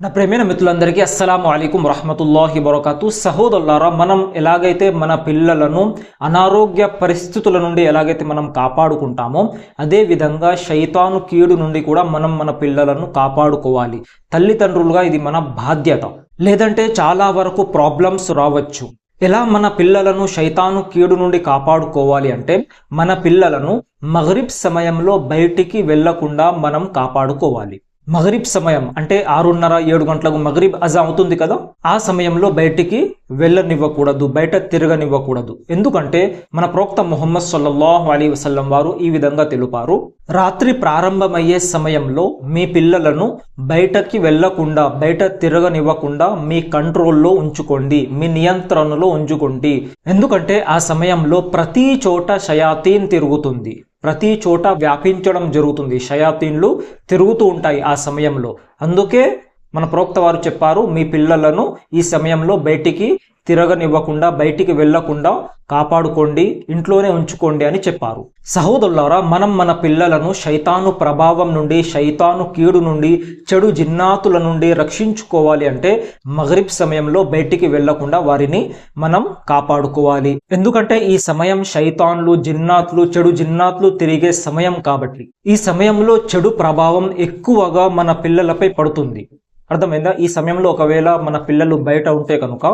నా ప్రేమైన మిత్రులందరికీ అస్సలం అయికం రహమతుల్లాహి వరకతు సహోదరులారా మనం ఎలాగైతే మన పిల్లలను అనారోగ్య పరిస్థితుల నుండి ఎలాగైతే మనం కాపాడుకుంటామో అదే విధంగా శైతాను కీడు నుండి కూడా మనం మన పిల్లలను కాపాడుకోవాలి. తల్లిదండ్రులుగా ఇది మన బాధ్యత. లేదంటే చాలా వరకు ప్రాబ్లమ్స్ రావచ్చు. ఎలా మన పిల్లలను శైతాను కీడు నుండి కాపాడుకోవాలి అంటే మన పిల్లలను మగరిబ్ సమయంలో బయటికి వెళ్ళకుండా మనం కాపాడుకోవాలి. మగరిబ్ సమయం అంటే ఆరున్నర ఏడు గంటలకు మగరిబ్ అజా అవుతుంది కదా? ఆ సమయంలో బయటికి వెళ్ళనివ్వకూడదు బయట తిరగనివ్వకూడదు. ఎందుకంటే మన ప్రోక్త ముహమ్మద్ సల్లల్లాహు అలీ వసల్లం వారు ఈ విధంగా తెలుపారు రాత్రి ప్రారంభమయ్యే సమయంలో మీ పిల్లలను బయటకి వెళ్ళకుండా బయట తిరగనివ్వకుండా మీ కంట్రోల్లో ఉంచుకోండి మీ నియంత్రణలో ఉంచుకోండి. ఎందుకంటే ఆ సమయంలో ప్రతి చోట షయాతీన్ తిరుగుతుంది. ప్రతి చోట వ్యాపించడం జరుగుతుంది. షయాతీన్లు తిరుగుతూ ఉంటాయి ఆ సమయంలో. అందుకే మన ప్రోక్త వారు చెప్పారు మీ పిల్లలను ఈ సమయంలో బయటికి తిరగనివ్వకుండా బయటికి వెళ్ళకుండా కాపాడుకోండి ఇంట్లోనే ఉంచుకోండి అని చెప్పారు. సహోదరులారా మనం మన పిల్లలను శైతాను ప్రభావం నుండి శైతాను కీడు నుండి చెడు జిన్నాతుల నుండి రక్షించుకోవాలి అంటే మగరిబ్ సమయంలో బయటికి వెళ్ళకుండా వారిని మనం కాపాడుకోవాలి. ఎందుకంటే ఈ సమయం శైతాన్లు జిన్నాతులు చెడు జిన్నాతులు తిరిగే సమయం కాబట్టి. ఈ సమయంలో చెడు ప్రభావం ఎక్కువగా మన పిల్లలపై పడుతుంది. అర్థమైందా? ఈ సమయంలో ఒకవేళ మన పిల్లలు బయట ఉంటే కనుక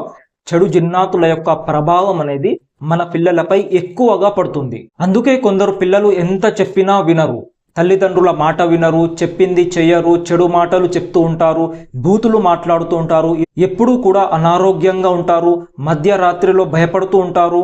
చెడు జిన్నాతుల యొక్క ప్రభావం అనేది మన పిల్లలపై ఎక్కువగా పడుతుంది. అందుకే కొందరు పిల్లలు ఎంత చెప్పినా వినరు. తల్లిదండ్రుల మాట వినరు చెప్పింది చెయ్యరు చెడు మాటలు చెప్తూ ఉంటారు బూతులు మాట్లాడుతూ ఉంటారు ఎప్పుడూ కూడా అనారోగ్యంగా ఉంటారు మధ్యరాత్రిలో భయపడుతూ ఉంటారు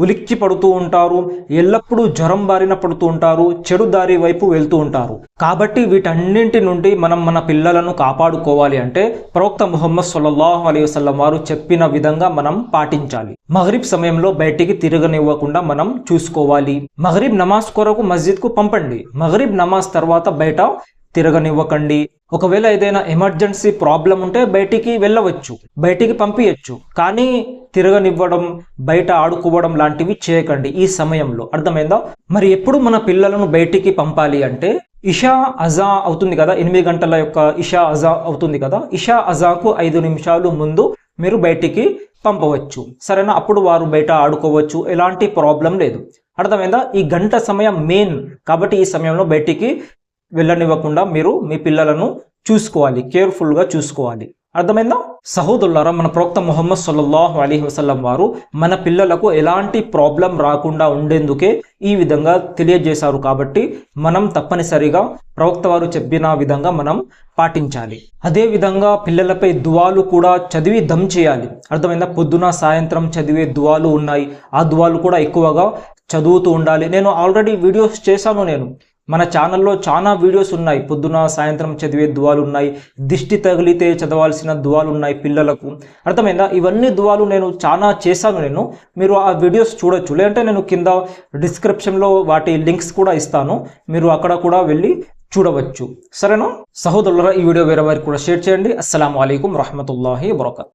ఉలిక్కి పడుతూ ఉంటారు ఎల్లప్పుడూ జ్వరం బారిన పడుతూ ఉంటారు చెడు దారి వైపు వెళ్తూ ఉంటారు. కాబట్టి వీటన్నింటి నుండి మనం మన పిల్లలను కాపాడుకోవాలి అంటే ప్రవక్త ముహమ్మద్ సొల్లాహు అలీ వసల్లం వారు చెప్పిన విధంగా మనం పాటించాలి. మహరీబ్ సమయంలో బయటికి తిరగనివ్వకుండా మనం చూసుకోవాలి. మహరీబ్ నమాజ్ కొరకు మస్జిద్కు పంపండి. మహరీబ్ నమాజ్ తర్వాత బయట తిరగనివ్వకండి. ఒకవేళ ఏదైనా ఎమర్జెన్సీ ప్రాబ్లం ఉంటే బయటికి వెళ్ళవచ్చు బయటికి పంపించచ్చు కానీ తిరగనివ్వడం బయట ఆడుకోవడం లాంటివి చేయకండి ఈ సమయంలో. అర్థమైందా? మరి ఎప్పుడు మన పిల్లలను బయటికి పంపాలి అంటే ఇషా అజా అవుతుంది కదా ఎనిమిది గంటల యొక్క ఇషా అజా అవుతుంది కదా ఇషా అజాకు ఐదు నిమిషాలు ముందు మీరు బయటికి పంపవచ్చు. సరేనా? అప్పుడు వారు బయట ఆడుకోవచ్చు ఎలాంటి ప్రాబ్లం లేదు. అర్థమైందా? ఈ గంట సమయం మెయిన్ కాబట్టి ఈ సమయంలో బయటికి వెళ్ళనివ్వకుండా మీరు మీ పిల్లలను చూసుకోవాలి కేర్ఫుల్గా చూసుకోవాలి. అర్థమైందా? సహోదరులారా మన ప్రవక్త ముహమ్మద్ సల్లల్లాహు అలీ వసల్లం వారు మన పిల్లలకు ఎలాంటి ప్రాబ్లం రాకుండా ఉండేందుకే ఈ విధంగా తెలియజేశారు కాబట్టి మనం తప్పనిసరిగా ప్రవక్త వారు చెప్పిన విధంగా మనం పాటించాలి. అదే విధంగా పిల్లలపై దువాలు కూడా చదివి దమ్ చేయాలి. అర్థమైందా? పొద్దున సాయంత్రం చదివే దువాలు ఉన్నాయి. ఆ దువాలు కూడా ఎక్కువగా చదువుతూ ఉండాలి. నేను ఆల్రెడీ వీడియోస్ చేశాను నేను. మన ఛానల్లో చాలా వీడియోస్ ఉన్నాయి. పొద్దున సాయంత్రం చదివే దువాలు ఉన్నాయి దిష్టి తగిలితే చదవాల్సిన దువాలు ఉన్నాయి పిల్లలకు. అర్థమైందా? ఇవన్నీ దువాలు నేను చాలా చేశాను నేను. మీరు ఆ వీడియోస్ చూడొచ్చు. లేదంటే నేను కింద డిస్క్రిప్షన్లో వాటి లింక్స్ కూడా ఇస్తాను. మీరు అక్కడ కూడా వెళ్ళి చూడవచ్చు. సరేనా? సహోదరులరా ఈ వీడియో వేరే వారికి కూడా షేర్ చేయండి. అస్సలం అయికం రహమతుల్లాహి వరకత్